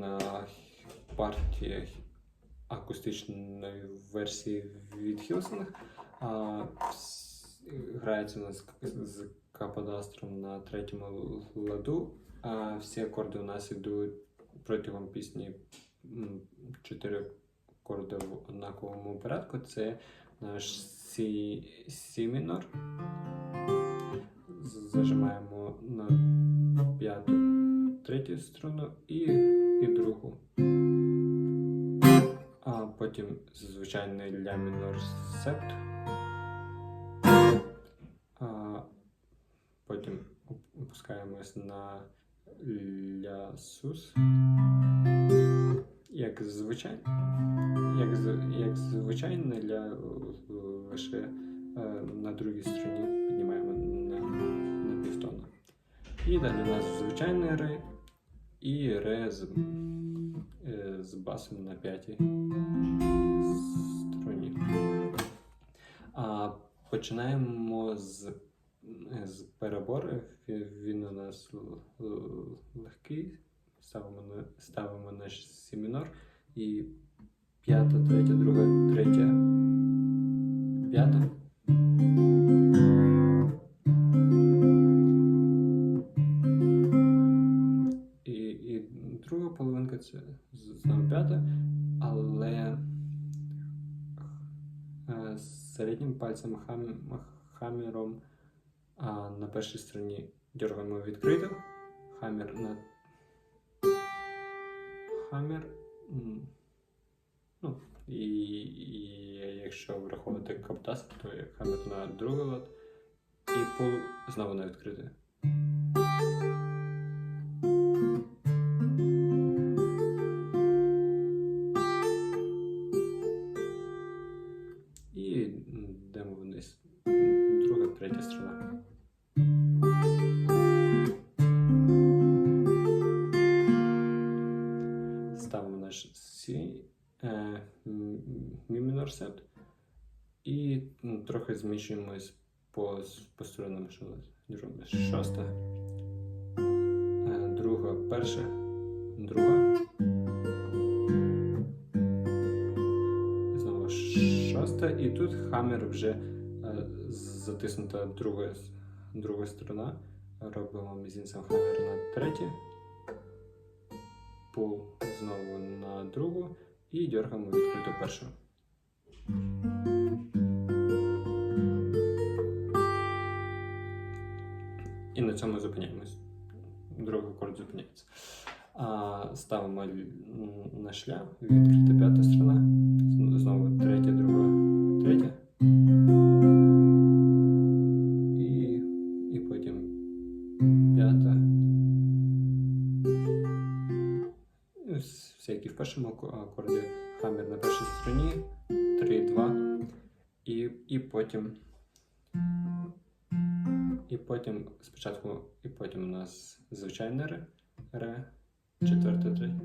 оригінальна партія акустичної версії від Хілсонг. Грається у нас з каподастром на третьому ладу. А всі акорди у нас йдуть протягом пісні чотири акорди в однаковому порядку. Це наш Сі, Сі мінор. Зажимаємо на п'яту, третю струну і, і другу. А потім звичайний ля мінор септ. А потім оп- опускаємось на ля сус. Як звичайно, як, як звичайне ля лише е, на другій струні піднімаємо на, на півтона. І далі у нас звичайний ре і ре з, е, з басом на п'ятій струні. А починаємо з, з перебору. Він, у нас легкий. Ставимо на, ставимо наш сі мінор і п'ята, третя, друга, третя, п'ята. Середнім пальцем хам, хамером а, на першій стороні дергаємо відкрито, хамер на хамер. Ну, і, і якщо враховувати каптас, то як хамер на другий лад, і пол знову на відкрите. 1%. І ну, трохи зміщуємось по, по сторонам Дробимо Шоста, е, друга, перша, друга. Знову шоста. І тут хамер вже е, затиснута друга, друга сторона. Робимо мізинцем хамер на третє, пул знову на другу і дергаємо відкриту першу. І на цьому зупиняємось. Другий акорд зупиняється. А, ставимо на шлях, відкрита п'ята сторона. Знову третя. І ось всякі в першому акорді хаммер на першій стороні, 3, 2. І, і потім. І потім спочатку, і потім у нас звичайне ре, ре, четверте, третє.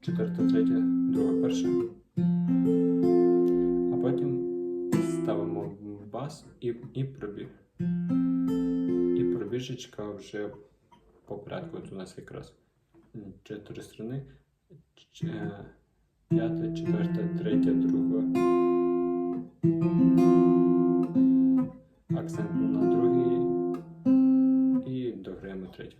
Четверте, третє, друге, перше. А потім ставимо бас і, і пробіг. І пробіжечка вже по порядку. От у нас якраз чотири струни. Е, П'ята, четверта, третя, друга. Акцент на другий. І дограємо третю.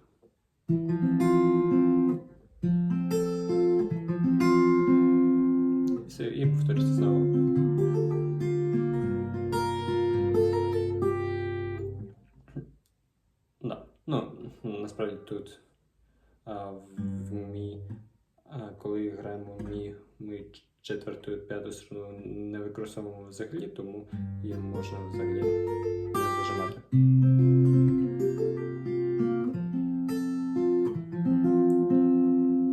Ми четверту і п'яту сторону не використовуємо взагалі, тому її можна взагалі не зажимати.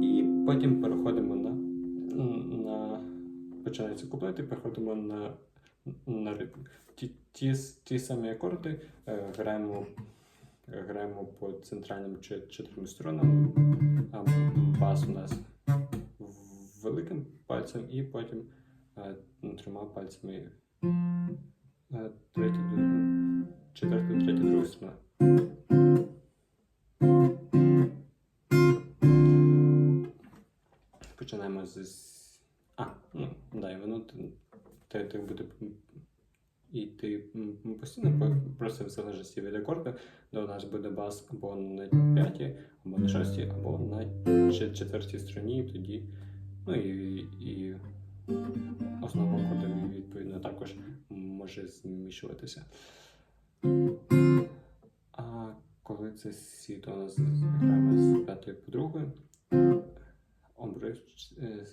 І потім переходимо на, на починаються куплети, переходимо на, на ритм. Ті, ті, ті самі акорди е, граємо, граємо по центральним чотирьом сторонам. А бас у нас пальцем і потім е, трьома пальцями. Е, третя, друга, четверта, третя, друга сторона. Починаємо з. А, ну, да, воно т- те, те буде йти постійно, по- просто в залежності від акорду, де у нас буде бас або на п'ятій, або на шостій, або на чет- четвертій стороні, і тоді. Ну і, і основа акорду відповідно також може зміщуватися. А коли це сі, то у нас граємо з п'ятої по другої обрив е,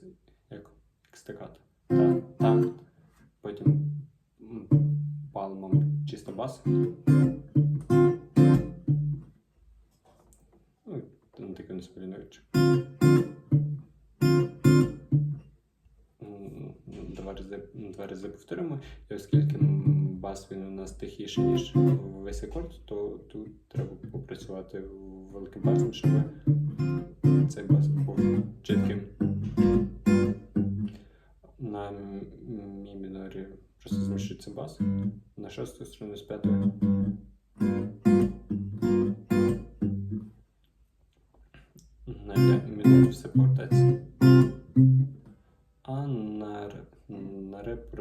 як стакат. Та. Потім палмом чисто бас. Ну, такий несподіваючий. Два рази, повторимо. І оскільки бас він у нас тихіший, ніж весь акорд, то тут треба попрацювати великим пальцем, щоб цей бас був чітким. На мі мінорі просто зміщується бас. На шосту струну з п'ятою. На мінорі все повертається.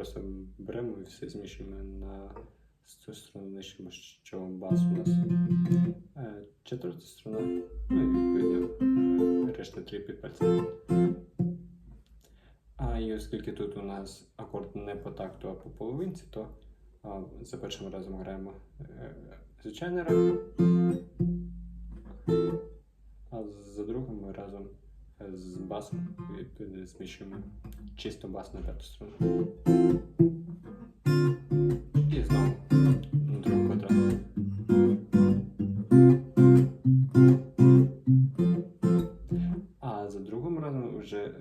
Просто беремо і все зміщуємо на цю струну нижче, що бас у нас е, четверта струна, ну і відповідно решта три підпальця. А і оскільки тут у нас акорд не по такту, а по половинці, то а, за першим разом граємо е, звичайний ре, а за другим разом е, з басом відповідно зміщуємо чисто бас на п'яту струну. І знову на другому квадраті. А за другим разом вже е,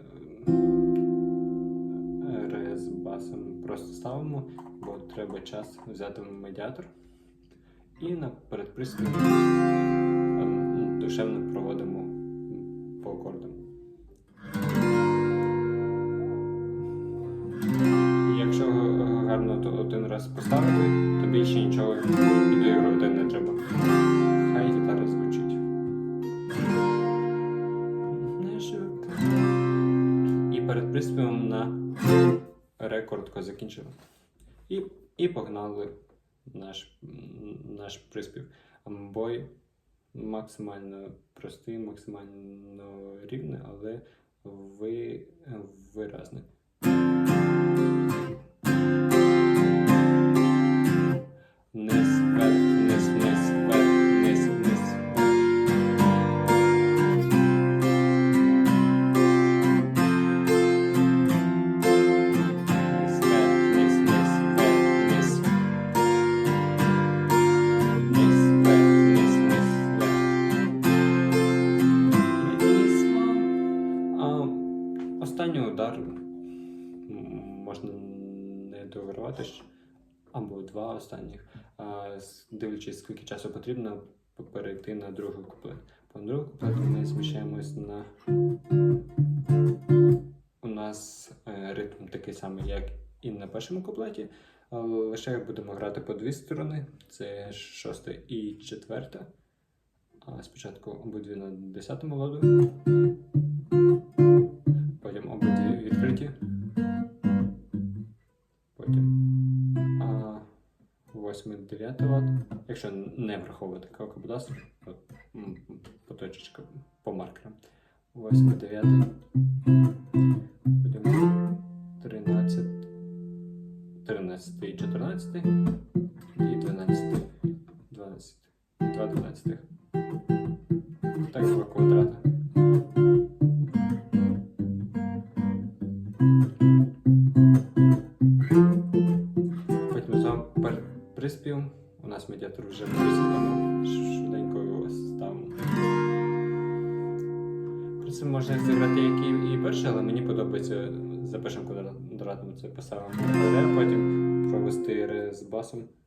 ре з басом просто ставимо, бо треба час взяти медіатор і на передприски душевно проводимо раз поставили, тобі ще нічого підігрувати не треба. Хай гітара звучить. І перед приспівом на ре коротко закінчили. І, і погнали наш, наш приспів. Бой максимально простий, максимально рівний, але ви, виразний. Низ, вверх, низ, низ, вверх. Низ, а, Останній удар можна не довирувати або два останніх, дивлячись, скільки часу потрібно перейти на другий куплет. По другому куплету ми зміщаємось на. У нас е, ритм такий самий, як і на першому куплеті, лише будемо грати по дві сторони: це шоста і четверта. А спочатку обидві на десятому ладу. 189 Вт, якщо не враховувати калкобудастр, поточечка по маркерам. 89. Будемо 13, 13 і 14 і 12. 12. 2 12. Провести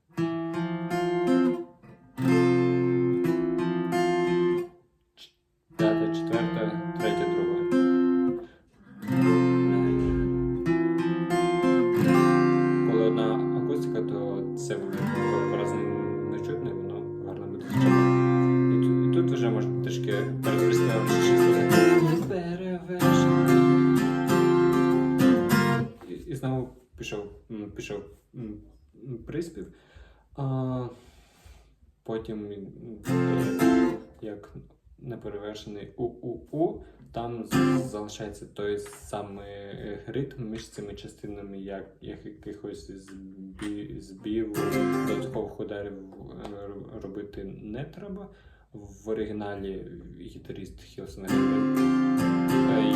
у-у-у, там залишається той самий е, ритм між цими частинами, як, як якихось збі, збів, додаткових ударів е, робити не треба. В оригіналі гітаріст Хілсон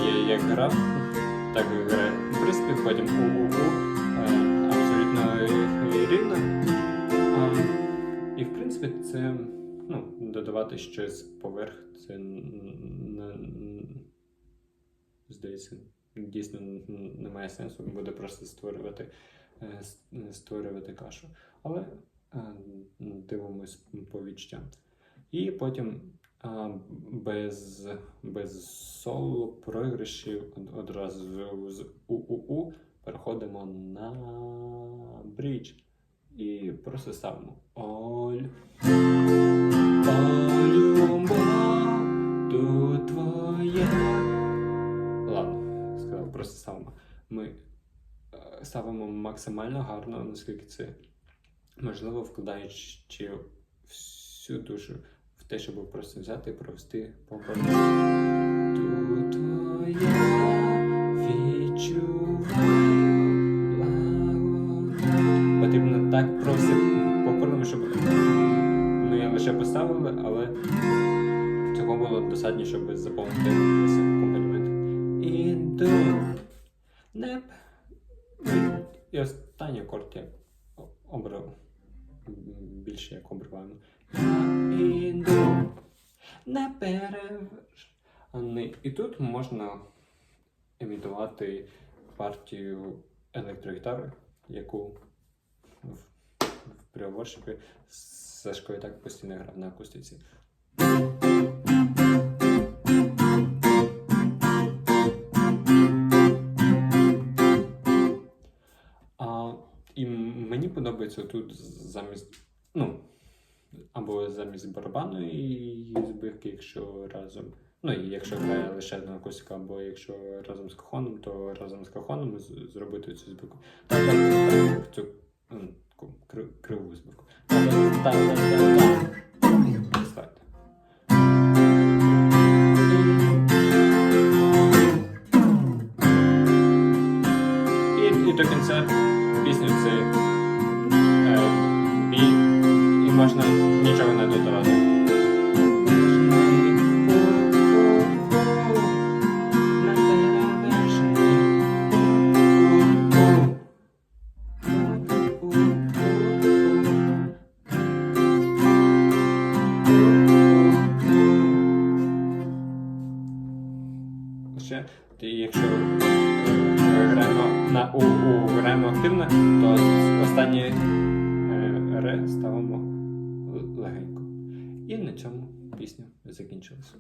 є як грав, так і грає приспів, потім у-у-у, е, абсолютно е, рівно. І в принципі це ну, додавати щось поверх, це здається, дійсно немає сенсу, буде просто створювати, е, створювати кашу. Але е, дивимось по відчуттям. І потім без, без соло програшів одразу з УУУ переходимо на брідж. І просто ставимо Оль. Олюмба, просто ставимо. Ми е, ставимо максимально гарно, наскільки це можливо, вкладаючи всю душу в те, щоб просто взяти і провести по. Тут твоя відчуваю. Потрібно так просто покорно, щоб ми лише поставили, але цього було достатньо, щоб заповнити весь акомпанімент. Іду. Неп. Акорд я обрав. Більше як обриваємо. Я іду. Переверш. І тут можна імітувати партію електрогітари, яку в, в пріоворшипі Сашко і так постійно грав на акустиці. Подобається тут замість. Ну, або замість барабаної збивки, якщо разом. Ну і якщо грає лише одна акустика, або якщо разом з кахоном, то разом з кахоном зробити цю збивку. Цю криву збірку. Ще, ти, якщо граємо на у, у граємо активно, то останнє е, ре ставимо легенько. І на цьому пісня закінчилася.